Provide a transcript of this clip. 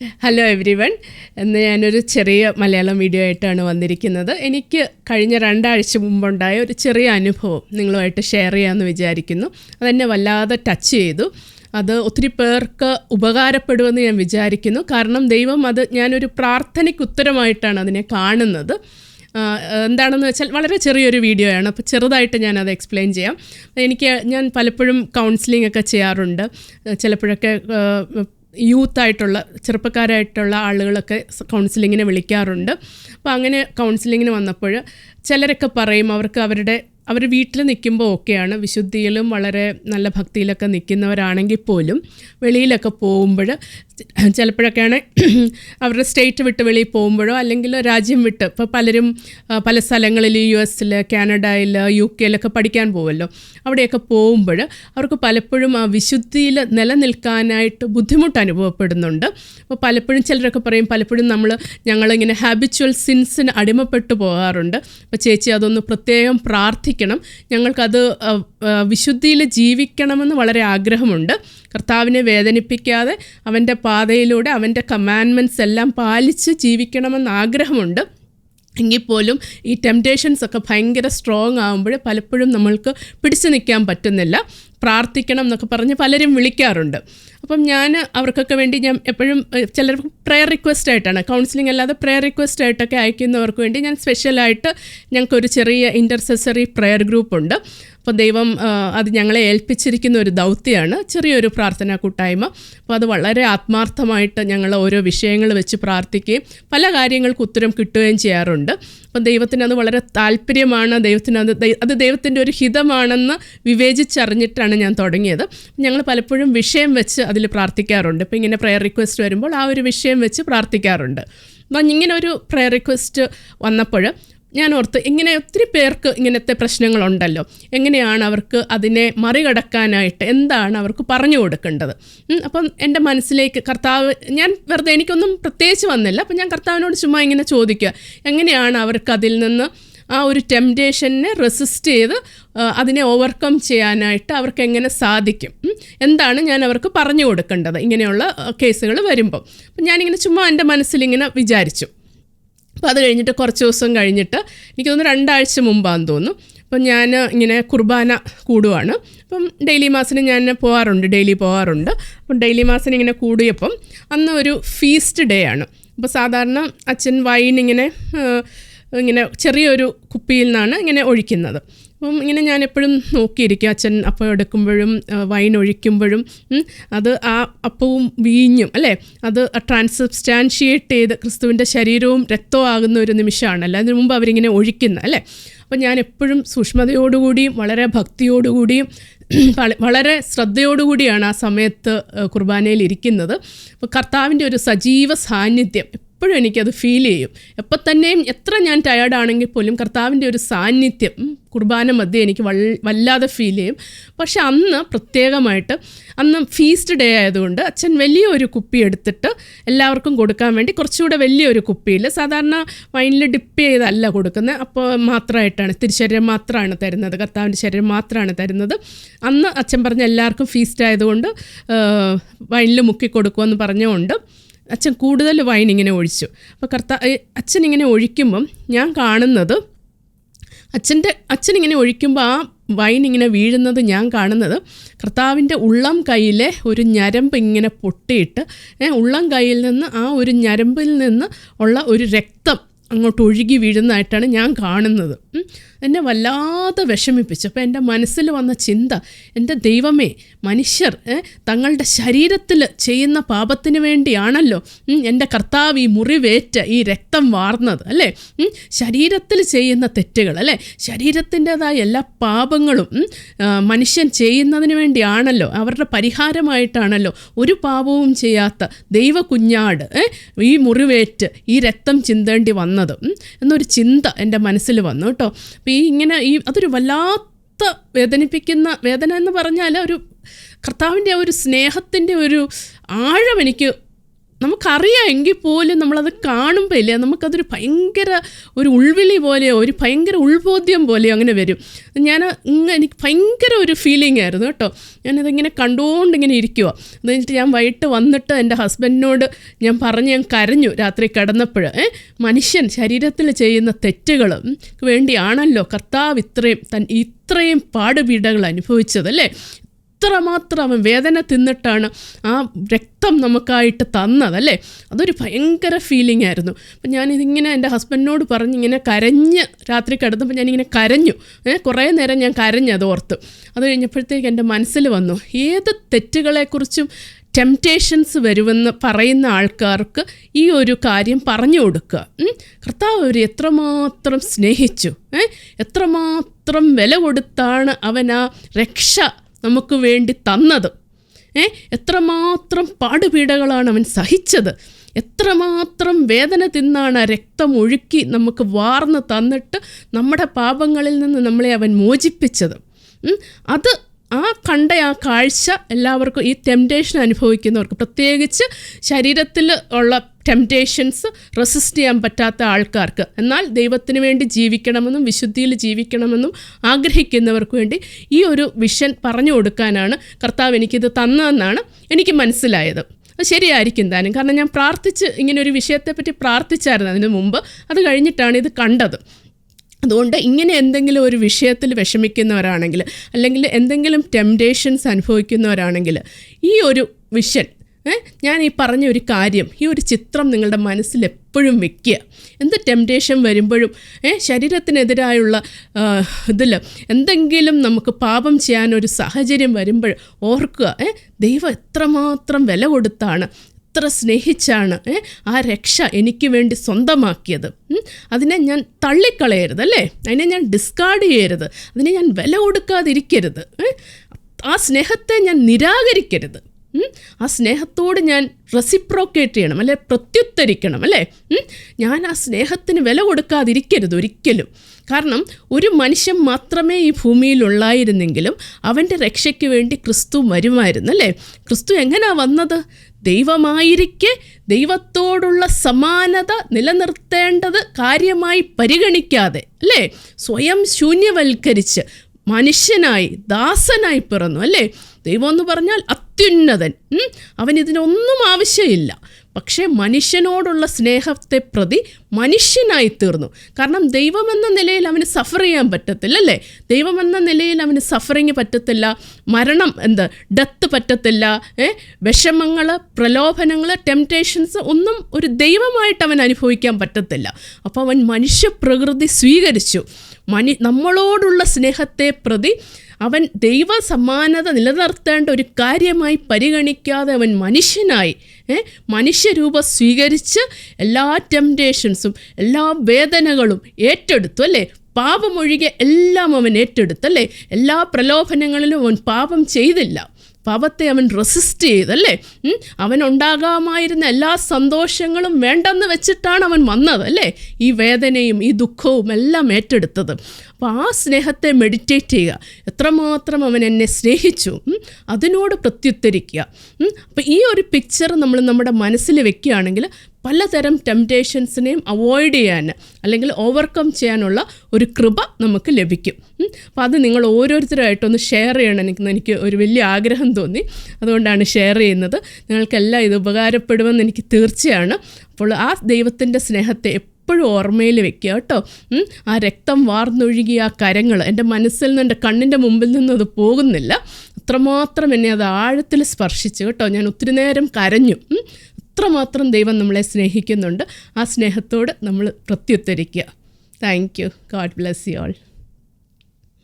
Hello every one ഇന്ന് ഞാനൊരു ചെറിയ മലയാളം വീഡിയോ ആയിട്ടാണ് വന്നിരിക്കുന്നത്. എനിക്ക് കഴിഞ്ഞ രണ്ടാഴ്ച മുമ്പുണ്ടായ ഒരു ചെറിയ അനുഭവം നിങ്ങളുമായിട്ട് ഷെയർ ചെയ്യാമെന്ന് വിചാരിക്കുന്നു. അതെന്നെ വല്ലാതെ ടച്ച് ചെയ്തു. അത് ഒത്തിരി പേർക്ക് ഉപകാരപ്പെടുമെന്ന് ഞാൻ വിചാരിക്കുന്നു. കാരണം ദൈവം അത് ഞാനൊരു പ്രാർത്ഥനയ്ക്ക് ഉത്തരമായിട്ടാണ് അതിനെ കാണുന്നത്. എന്താണെന്ന് വെച്ചാൽ വളരെ ചെറിയൊരു വീഡിയോ ആണ്. അപ്പോൾ ചെറുതായിട്ട് ഞാനത് എക്സ്പ്ലെയിൻ ചെയ്യാം. എനിക്ക് ഞാൻ പലപ്പോഴും കൗൺസിലിംഗ് ഒക്കെ ചെയ്യാറുണ്ട്. ചിലപ്പോഴൊക്കെ യൂത്തായിട്ടുള്ള ചെറുപ്പക്കാരായിട്ടുള്ള ആളുകളൊക്കെ കൗൺസിലിങ്ങിന് വിളിക്കാറുണ്ട്. അപ്പോൾ അങ്ങനെ കൗൺസിലിങ്ങിന് വന്നപ്പോൾ ചിലരൊക്കെ പറയും അവർക്ക് അവരുടെ അവർ വീട്ടിൽ നിൽക്കുമ്പോൾ ഒക്കെയാണ്. വിശുദ്ധിയിലും വളരെ നല്ല ഭക്തിയിലൊക്കെ നിൽക്കുന്നവരാണെങ്കിൽ പോലും വെളിയിലൊക്കെ പോകുമ്പോൾ ചിലപ്പോഴൊക്കെയാണ് അവരുടെ സ്റ്റേറ്റ് വിട്ട് വെളിയിൽ പോകുമ്പോഴോ അല്ലെങ്കിൽ രാജ്യം വിട്ട് ഇപ്പോൾ പലരും പല സ്ഥലങ്ങളിൽ യു എസിൽ കാനഡയിൽ യു കെയിലൊക്കെ പഠിക്കാൻ പോകുമല്ലോ അവിടെയൊക്കെ പോകുമ്പോൾ അവർക്ക് പലപ്പോഴും ആ വിശുദ്ധിയിൽ നിലനിൽക്കാനായിട്ട് ബുദ്ധിമുട്ട് അനുഭവപ്പെടുന്നുണ്ട്. അപ്പോൾ പലപ്പോഴും ചിലരൊക്കെ പറയും പലപ്പോഴും നമ്മൾ ഞങ്ങളിങ്ങനെ ഹാബിച്വൽ സിൻസിന് അടിമപ്പെട്ടു പോകാറുണ്ട്. അപ്പോൾ ചേച്ചി അതൊന്ന് പ്രത്യേകം പ്രാർത്ഥിക്കണം. ഞങ്ങൾക്കത് വിശുദ്ധിയിൽ ജീവിക്കണമെന്ന് വളരെ ആഗ്രഹമുണ്ട്. കർത്താവിനെ വേദനിപ്പിക്കാതെ അവന്റെ പാതയിലൂടെ അവന്റെ കമാൻമെന്റ്സ് എല്ലാം പാലിച്ച് ജീവിക്കണമെന്ന് ആഗ്രഹമുണ്ട്. എങ്കിൽ പോലും ഈ ടെംപ്റ്റേഷൻസ് ഒക്കെ ഭയങ്കര സ്ട്രോങ് ആകുമ്പോൾ പലപ്പോഴും നമ്മൾക്ക് പിടിച്ചു നിൽക്കാൻ പറ്റുന്നില്ല. പ്രാർത്ഥിക്കണം എന്നൊക്കെ പറഞ്ഞ് പലരും വിളിക്കാറുണ്ട്. അപ്പം ഞാൻ അവർക്കൊക്കെ വേണ്ടി ഞാൻ എപ്പോഴും ചിലർ പ്രെയർ റിക്വസ്റ്റ് ആയിട്ടാണ്. കൗൺസിലിംഗ് അല്ലാതെ പ്രെയർ റിക്വസ്റ്റ് ആയിട്ടൊക്കെ അയക്കുന്നവർക്ക് വേണ്ടി ഞാൻ സ്പെഷ്യലായിട്ട് ഞങ്ങൾക്കൊരു ചെറിയ ഇന്റർസെസറി പ്രെയർ ഗ്രൂപ്പുണ്ട് അപ്പോൾ ദൈവം അത് ഞങ്ങളെ ഏൽപ്പിച്ചിരിക്കുന്ന ഒരു ദൗത്യമാണ്. ചെറിയൊരു പ്രാർത്ഥനാ കൂട്ടായ്മ. അപ്പോൾ അത് വളരെ ആത്മാർത്ഥമായിട്ട് ഞങ്ങൾ ഓരോ വിഷയങ്ങൾ വെച്ച് പ്രാർത്ഥിക്കുകയും പല കാര്യങ്ങൾക്ക് ഉത്തരം കിട്ടുകയും ചെയ്യാറുണ്ട്. അപ്പം ദൈവത്തിന് അത് വളരെ താല്പര്യമാണ്. ദൈവത്തിന് അത് അത് ദൈവത്തിന്റെ ഒരു ഹിതമാണെന്ന് വിവേചിച്ചറിഞ്ഞിട്ടാണ് ഞാൻ തുടങ്ങിയത്. ഞങ്ങൾ പലപ്പോഴും വിഷയം വെച്ച് അതിൽ പ്രാർത്ഥിക്കാറുണ്ട്. ഇപ്പോൾ ഇങ്ങനെ പ്രയർ റിക്വസ്റ്റ് വരുമ്പോൾ ആ ഒരു വിഷയം വെച്ച് പ്രാർത്ഥിക്കാറുണ്ട്. അപ്പം ഇങ്ങനെ ഒരു പ്രയർ റിക്വസ്റ്റ് വന്നപ്പോൾ ഞാൻ ഓർത്ത് ഇങ്ങനെ ഒത്തിരി പേർക്ക് ഇങ്ങനത്തെ പ്രശ്നങ്ങളുണ്ടല്ലോ. എങ്ങനെയാണ് അവർക്ക് അതിനെ മറികടക്കാനായിട്ട് എന്താണ് അവർക്ക് പറഞ്ഞു കൊടുക്കേണ്ടത്? അപ്പം എന്റെ മനസ്സിലേക്ക് കർത്താവ് ഞാൻ വെറുതെ എനിക്കൊന്നും പ്രത്യേകിച്ച് വന്നില്ല. അപ്പം ഞാൻ കർത്താവിനോട് ചുമ്മാ ഇങ്ങനെ ചോദിക്കുക. എങ്ങനെയാണ് അവർക്ക് അതിൽ നിന്ന് ആ ഒരു ടെംപ്റ്റേഷനെ റെസിസ്റ്റ് ചെയ്ത് അതിനെ ഓവർകം ചെയ്യാനായിട്ട് അവർക്ക് എങ്ങനെ സാധിക്കും എന്താണ് ഞാൻ അവർക്ക് പറഞ്ഞു കൊടുക്കേണ്ടത്? ഇങ്ങനെയുള്ള കേസുകൾ വരുമ്പോൾ അപ്പം ഞാനിങ്ങനെ ചുമ്മാ എന്റെ മനസ്സിലിങ്ങനെ വിചാരിച്ചു. അപ്പോൾ അത് കഴിഞ്ഞിട്ട് കുറച്ച് ദിവസം കഴിഞ്ഞിട്ട് എനിക്ക് തോന്നുന്നു രണ്ടാഴ്ച മുമ്പാന്ന് തോന്നുന്നു. അപ്പം ഞാൻ ഇങ്ങനെ കുർബാന കൂടുവാണ്. അപ്പം ഡെയിലി മാസിന് ഞാൻ പോകാറുണ്ട് ഡെയിലി പോകാറുണ്ട് അപ്പം ഡെയിലി മാസിന് ഇങ്ങനെ കൂടിയപ്പം അന്ന് ഒരു ഫീസ്റ്റ് ഡേ ആണ്. അപ്പോൾ സാധാരണ അച്ഛൻ വൈൻ ഇങ്ങനെ ഇങ്ങനെ ചെറിയൊരു കുപ്പിയിൽ നിന്നാണ് ഇങ്ങനെ ഒഴിക്കുന്നത്. അപ്പം ഇങ്ങനെ ഞാൻ എപ്പോഴും നോക്കിയിരിക്കും. അച്ഛൻ അപ്പം എടുക്കുമ്പോഴും വൈൻ ഒഴിക്കുമ്പോഴും അത് ആ അപ്പവും വീഞ്ഞും അല്ലേ? അത് ട്രാൻസബ്സ്റ്റാൻഷിയേറ്റ് ചെയ്ത് ക്രിസ്തുവിന്റെ ശരീരവും രക്തവും ആകുന്ന ഒരു നിമിഷമാണല്ലോ അതിന് മുമ്പ് അവരിങ്ങനെ ഒഴിക്കുന്ന അല്ലേ? അപ്പം ഞാൻ എപ്പോഴും സൂക്ഷ്മതയോടുകൂടിയും വളരെ ഭക്തിയോടുകൂടിയും വളരെ ശ്രദ്ധയോടുകൂടിയാണ് ആ സമയത്ത് കുർബാനയിൽ ഇരിക്കുന്നത്. അപ്പോൾ കർത്താവിന്റെ ഒരു സജീവ സാന്നിധ്യം എപ്പോഴും എനിക്കത് ഫീൽ ചെയ്യും. എപ്പോൾ തന്നെയും എത്ര ഞാൻ ടയേർഡാണെങ്കിൽ പോലും കർത്താവിന്റെ ഒരു സാന്നിധ്യം കുർബാന മധ്യേ എനിക്ക് വല്ലാതെ ഫീൽ ചെയ്യും. പക്ഷെ അന്ന് പ്രത്യേകമായിട്ട് അന്ന് ഫീസ്റ്റ് ഡേ ആയതുകൊണ്ട് അച്ഛൻ വലിയൊരു കുപ്പി എടുത്തിട്ട് എല്ലാവർക്കും കൊടുക്കാൻ വേണ്ടി കുറച്ചുകൂടെ വലിയൊരു കുപ്പിയിൽ സാധാരണ വൈനിൽ ഡിപ്പ് ചെയ്തല്ല കൊടുക്കുന്നത് അപ്പോൾ മാത്രമായിട്ടാണ് തിരുശരീരം മാത്രമാണ് തരുന്നത് കർത്താവിന്റെ ശരീരം മാത്രമാണ് തരുന്നത്. അന്ന് അച്ഛൻ പറഞ്ഞ എല്ലാവർക്കും ഫീസ്റ്റ് ആയതുകൊണ്ട് വൈനിൽ മുക്കി കൊടുക്കുമെന്ന് പറഞ്ഞുകൊണ്ട് അച്ഛൻ കൂടുതൽ വൈൻ ഇങ്ങനെ ഒഴിച്ചു അപ്പോൾ കർത്താ അച്ഛൻ ഇങ്ങനെ ഒഴിക്കുമ്പം ഞാൻ കാണുന്നത് അച്ഛന്റെ അച്ഛൻ ഇങ്ങനെ ഒഴിക്കുമ്പോൾ ആ വൈൻ ഇങ്ങനെ വീഴുന്നത് ഞാൻ കാണുന്നത് കർത്താവിന്റെ ഉള്ളം കൈയിലെ ഒരു ഞരമ്പ് ഇങ്ങനെ പൊട്ടിയിട്ട് ഉള്ളം കൈയിൽ നിന്ന് ആ ഒരു ഞരമ്പിൽ നിന്ന് ഉള്ള ഒരു രക്തം അങ്ങോട്ട് ഒഴുകി വീഴുന്നതായിട്ടാണ് ഞാൻ കാണുന്നത്. എന്നെ വല്ലാതെ വിഷമിപ്പിച്ചു. അപ്പോൾ എന്റെ മനസ്സിൽ വന്ന ചിന്ത എന്റെ ദൈവമേ മനുഷ്യർ തങ്ങളുടെ ശരീരത്തിൽ ചെയ്യുന്ന പാപത്തിന് വേണ്ടിയാണല്ലോ എന്റെ കർത്താവ് ഈ മുറിവേറ്റ് ഈ രക്തം വാർന്നത് അല്ലേ? ശരീരത്തിൽ ചെയ്യുന്ന തെറ്റുകൾ അല്ലേ? ശരീരത്തിന്റെതായ എല്ലാ പാപങ്ങളും മനുഷ്യൻ ചെയ്യുന്നതിന് വേണ്ടിയാണല്ലോ അവരുടെ പരിഹാരമായിട്ടാണല്ലോ ഒരു പാപവും ചെയ്യാത്ത ദൈവ കുഞ്ഞാട് ഈ മുറിവേറ്റ് ഈ രക്തം ചിന്തേണ്ടി വന്നത് എന്നൊരു ചിന്ത എന്റെ മനസ്സിൽ വന്നു കേട്ടോ. ഈ ഇങ്ങനെ ഈ അതൊരു വല്ലാത്ത വേദനിപ്പിക്കുന്ന വേദന എന്ന് പറഞ്ഞാൽ ഒരു കർത്താവിന്റെ ഒരു സ്നേഹത്തിന്റെ ഒരു ആഴം എനിക്ക് നമുക്കറിയാം എങ്കിൽ പോലും നമ്മളത് കാണുമ്പോൾ ഇല്ല നമുക്കതൊരു ഭയങ്കര ഒരു ഉൾവിളി പോലെയോ ഒരു ഭയങ്കര ഉൾബോധ്യം പോലെയോ അങ്ങനെ വരും. ഞാൻ ഇങ്ങ് എനിക്ക് ഭയങ്കര ഒരു ഫീലിംഗ് ആയിരുന്നു കേട്ടോ. ഞാനിതിങ്ങനെ കണ്ടുകൊണ്ട് ഇങ്ങനെ ഇരിക്കുക അത് കഴിഞ്ഞിട്ട് ഞാൻ വൈകിട്ട് വന്നിട്ട് എന്റെ ഹസ്ബൻഡിനോട് ഞാൻ പറഞ്ഞ് ഞാൻ കരഞ്ഞു രാത്രി കിടന്നപ്പോൾ മനുഷ്യൻ ശരീരത്തിൽ ചെയ്യുന്ന തെറ്റുകളും വേണ്ടിയാണല്ലോ കർത്താവ് ഇത്രയും തൻ ഇത്രയും പാടുപീഡകൾ അനുഭവിച്ചത് അല്ലേ? എത്രമാത്രം അവൻ വേദന തിന്നിട്ടാണ് ആ രക്തം നമുക്കായിട്ട് തന്നത് അല്ലേ? അതൊരു ഭയങ്കര ഫീലിംഗ് ആയിരുന്നു. അപ്പം ഞാനിതിങ്ങനെ എന്റെ ഹസ്ബൻഡിനോട് പറഞ്ഞ് ഇങ്ങനെ കരഞ്ഞ് രാത്രി കിടന്നപ്പോൾ ഞാനിങ്ങനെ കരഞ്ഞു. കുറേ നേരം ഞാൻ കരഞ്ഞു അത് ഓർത്ത്. അത് കഴിഞ്ഞപ്പോഴത്തേക്ക് എന്റെ മനസ്സിൽ വന്നു ഏത് തെറ്റുകളെക്കുറിച്ചും ടെംപ്റ്റേഷൻസ് വരുമെന്ന് പറയുന്ന ആൾക്കാർക്ക് ഈ ഒരു കാര്യം പറഞ്ഞു കൊടുക്കുക കർത്താവ് അവർ എത്രമാത്രം സ്നേഹിച്ചു. എത്രമാത്രം വില കൊടുത്താണ് അവൻ ആ രക്ഷ നമുക്ക് വേണ്ടി തന്നത്. ഏ എത്രമാത്രം പാടുപീടകളാണ് അവൻ സഹിച്ചത്. എത്രമാത്രം വേദന തിന്നാണ് രക്തം ഒഴുക്കി നമുക്ക് വാർന്ന് തന്നിട്ട് നമ്മുടെ പാപങ്ങളിൽ നിന്ന് നമ്മളെ അവൻ മോചിപ്പിച്ചത്. അത് ആ കണ്ട ആ കാഴ്ച എല്ലാവർക്കും ഈ ടെംപ്റ്റേഷൻ അനുഭവിക്കുന്നവർക്ക് പ്രത്യേകിച്ച് ശരീരത്തിൽ ഉള്ള ടെംപ്റ്റേഷൻസ് റെസിസ്റ്റ് ചെയ്യാൻ പറ്റാത്ത ആൾക്കാർക്ക്. എന്നാൽ ദൈവത്തിന് വേണ്ടി ജീവിക്കണമെന്നും വിശുദ്ധിയിൽ ജീവിക്കണമെന്നും ആഗ്രഹിക്കുന്നവർക്ക് വേണ്ടി ഈ ഒരു വിഷൻ പറഞ്ഞു കൊടുക്കാനാണ് കർത്താവ് എനിക്കിത് തന്നതെന്നാണ് എനിക്ക് മനസ്സിലായത്. അത് ശരിയായിരിക്കും താനും കാരണം ഞാൻ പ്രാർത്ഥിച്ച് ഇങ്ങനെ ഒരു വിഷയത്തെപ്പറ്റി പ്രാർത്ഥിച്ചായിരുന്നു അതിന് മുമ്പ്. അത് കഴിഞ്ഞിട്ടാണ് ഇത് കണ്ടത്. അതുകൊണ്ട് ഇങ്ങനെ എന്തെങ്കിലും ഒരു വിഷയത്തിൽ വിഷമിക്കുന്നവരാണെങ്കിൽ അല്ലെങ്കിൽ എന്തെങ്കിലും ടെംപ്റ്റേഷൻസ് അനുഭവിക്കുന്നവരാണെങ്കിൽ ഈ ഒരു വിഷൻ ഞാൻ ഈ പറഞ്ഞ ഒരു കാര്യം ഈ ഒരു ചിത്രം നിങ്ങളുടെ മനസ്സിൽ എപ്പോഴും വെക്കുക എന്ത് ടെംപ്റ്റേഷൻ വരുമ്പോഴും ശരീരത്തിനെതിരായുള്ള ഇതിൽ എന്തെങ്കിലും നമുക്ക് പാപം ചെയ്യാനൊരു സാഹചര്യം വരുമ്പോൾ ഓർക്കുക ദൈവം എത്രമാത്രം വില കൊടുത്താണ് എത്ര സ്നേഹിച്ചാണ് ആ രക്ഷ എനിക്ക് വേണ്ടി സ്വന്തമാക്കിയത് അതിനെ ഞാൻ തള്ളിക്കളയരുത് അല്ലേ അതിനെ ഞാൻ ഡിസ്കാർഡ് ചെയ്യരുത് അതിനെ ഞാൻ വില കൊടുക്കാതിരിക്കരുത്. ആ സ്നേഹത്തെ ഞാൻ നിരാകരിക്കരുത്. ആ സ്നേഹത്തോട് ഞാൻ റെസിപ്രോക്കേറ്റ് ചെയ്യണം അല്ലെ? പ്രത്യുത്തരിക്കണം അല്ലേ. ഞാൻ ആ സ്നേഹത്തിന് വില കൊടുക്കാതിരിക്കരുത് ഒരിക്കലും. കാരണം ഒരു മനുഷ്യൻ മാത്രമേ ഈ ഭൂമിയിലുള്ളായിരുന്നെങ്കിലും അവന്റെ രക്ഷയ്ക്ക് വേണ്ടി ക്രിസ്തു വരുമായിരുന്നു അല്ലേ? ക്രിസ്തു എങ്ങനെയാ വന്നത്? ദൈവമായിരിക്കെ ദൈവത്തോടുള്ള സമാനത നിലനിർത്തേണ്ടത് കാര്യമായി പരിഗണിക്കാതെ അല്ലേ? സ്വയം ശൂന്യവൽക്കരിച്ച് മനുഷ്യനായി ദാസനായി പിറന്നു അല്ലേ? ദൈവം എന്ന് പറഞ്ഞാൽ അത്യുന്നതൻ. അവൻ ഇതിനൊന്നും ആവശ്യമില്ല. പക്ഷേ മനുഷ്യനോടുള്ള സ്നേഹത്തെ പ്രതി മനുഷ്യനായി തീർന്നു. കാരണം ദൈവമെന്ന നിലയിൽ അവന് സഫർ ചെയ്യാൻ പറ്റത്തില്ല അല്ലേ? ദൈവമെന്ന നിലയിൽ അവന് സഫറിങ് പറ്റത്തില്ല മരണം എന്ത് ഡെത്ത് പറ്റത്തില്ല ഏ? വിഷമങ്ങൾ പ്രലോഭനങ്ങൾ ടെംപ്റ്റേഷൻസ് ഒന്നും ഒരു ദൈവമായിട്ട് അവൻ അനുഭവിക്കാൻ പറ്റത്തില്ല. അപ്പോൾ അവൻ മനുഷ്യപ്രകൃതി സ്വീകരിച്ചു. മനി നമ്മളോടുള്ള സ്നേഹത്തെ പ്രതി അവൻ ദൈവ സമാനത നിലനിർത്തേണ്ട ഒരു കാര്യമായി പരിഗണിക്കാതെ അവൻ മനുഷ്യനായി മനുഷ്യരൂപം സ്വീകരിച്ച് എല്ലാ ടെംപ്റ്റേഷൻസും എല്ലാ വേദനകളും ഏറ്റെടുത്തു അല്ലേ? പാപമൊഴികെ എല്ലാം അവൻ ഏറ്റെടുത്തു അല്ലേ? എല്ലാ പ്രലോഭനങ്ങളിലും അവൻ പാപം ചെയ്തില്ല. പാപത്തെ അവൻ റെസിസ്റ്റ് ചെയ്തല്ലേ? അവനുണ്ടാകാമായിരുന്ന എല്ലാ സന്തോഷങ്ങളും വേണ്ടെന്ന് വെച്ചിട്ടാണ് അവൻ വന്നത് അല്ലേ? ഈ വേദനയും ഈ ദുഃഖവും എല്ലാം ഏറ്റെടുത്തത്. അപ്പോൾ ആ സ്നേഹത്തെ മെഡിറ്റേറ്റ് ചെയ്യുക. എത്രമാത്രം അവൻ എന്നെ സ്നേഹിച്ചു. അതിനോട് പ്രത്യുത്തരിക്കുക. അപ്പോൾ ഈ ഒരു പിക്ചർ നമ്മൾ നമ്മുടെ മനസ്സിൽ വെക്കുകയാണെങ്കിൽ പലതരം ടെംപ്റ്റേഷൻസിനെയും അവോയ്ഡ് ചെയ്യാൻ അല്ലെങ്കിൽ ഓവർകം ചെയ്യാനുള്ള ഒരു കൃപ നമുക്ക് ലഭിക്കും. അപ്പോൾ അത് നിങ്ങൾ ഓരോരുത്തരുമായിട്ടൊന്ന് ഷെയർ ചെയ്യണം. എനിക്ക് എനിക്ക് ഒരു വലിയ ആഗ്രഹം തോന്നി. അതുകൊണ്ടാണ് ഷെയർ ചെയ്യുന്നത്. നിങ്ങൾക്കെല്ലാം ഇത് ഉപകാരപ്പെടുമെന്ന് എനിക്ക് തീർച്ചയാണ്. അപ്പോൾ ആ ദൈവത്തിന്റെ സ്നേഹത്തെ എപ്പോഴും ഓർമ്മയിൽ വെക്കുക കേട്ടോ. ആ രക്തം വാർന്നൊഴുകിയ ആ കരങ്ങൾ എന്റെ മനസ്സിൽ നിന്ന് എന്റെ കണ്ണിന്റെ മുമ്പിൽ നിന്നും അത് പോകുന്നില്ല. അത്രമാത്രം എന്നെ അത് ആഴത്തിൽ സ്പർശിച്ചു കേട്ടോ. ഞാൻ ഒത്തിരി നേരം കരഞ്ഞു. അത്രമാത്രം ദൈവം നമ്മളെ സ്നേഹിക്കുന്നുണ്ട്. ആ സ്നേഹത്തോട് നമ്മൾ പ്രത്യുത്തരിക്കുക. Thank you God bless you all